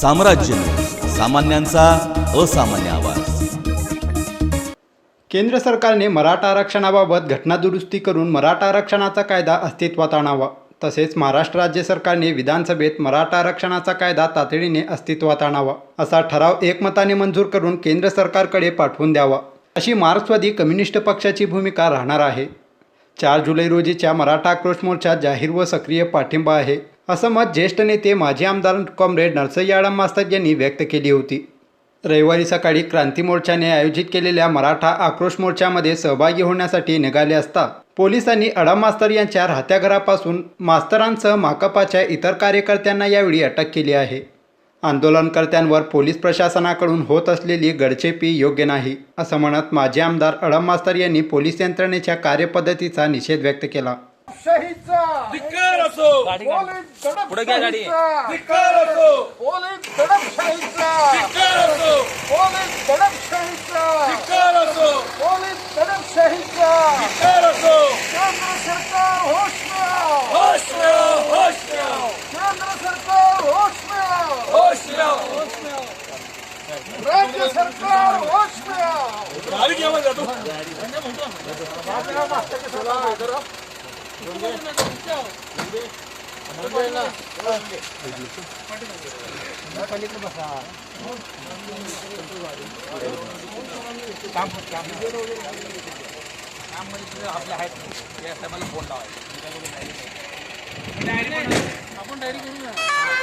साम्राज्य सामान्यांचा असामान्य आवाज. केंद्र सरकारने मराठा आरक्षणाबाबत घटनादुरुस्ती करून मराठा आरक्षणाचा कायदा अस्तित्वात आणावा. तसेच महाराष्ट्र राज्य सरकारने विधानसभेत मराठा आरक्षणाचा कायदा तातडीने अस्तित्वात आणावा असा ठराव एकमताने मंजूर करून केंद्र सरकारकडे पाठवून द्यावा. अशी मार्क्सवादी कम्युनिस्ट पक्षाची भूमिका राहणार आहे. चार जुलै रोजीच्या मराठा आक्रोश मोर्चात जाहीर व सक्रिय पाठिंबा आहे. असं मत ज्येष्ठ नेते माजी आमदार कॉम्रेड नरसय्याडम मास्तर यांनी व्यक्त केली होती. रविवारी सकाळी क्रांती मोर्चाने आयोजित केलेल्या मराठा आक्रोश मोर्चामध्ये सहभागी होण्यासाठी निघाले असता पोलिसांनी अडम मास्तर यांच्या राहत्या घरापासून मास्तरांसह माकपाच्या इतर कार्यकर्त्यांना यावेळी अटक केली आहे. आंदोलनकर्त्यांवर पोलीस प्रशासनाकडून होत असलेली गडचेपी योग्य नाही असं म्हणत माजी आमदार अडम मास्तर यांनी पोलीस यंत्रणेच्या कार्यपद्धतीचा निषेध व्यक्त केला. शहीदचा. धिक्कार असो. पोलीस पुढे घ्या गाडी. शहीदचा धिक्कार असो. पोलीस दडप शहीदचा धिक्कार असो. पोलीस दडप शहीदचा धिक्कार असो. पोलीस दडप शहीदचा धिक्कार असो. केंद्र सरकार होश में आओ होश में आओ होश में आओ केंद्र सरकार होश में आओ होश में आओ होश में आओ राज्य सरकार होश में आओ गाडी घ्या मग जातो आपण डायरी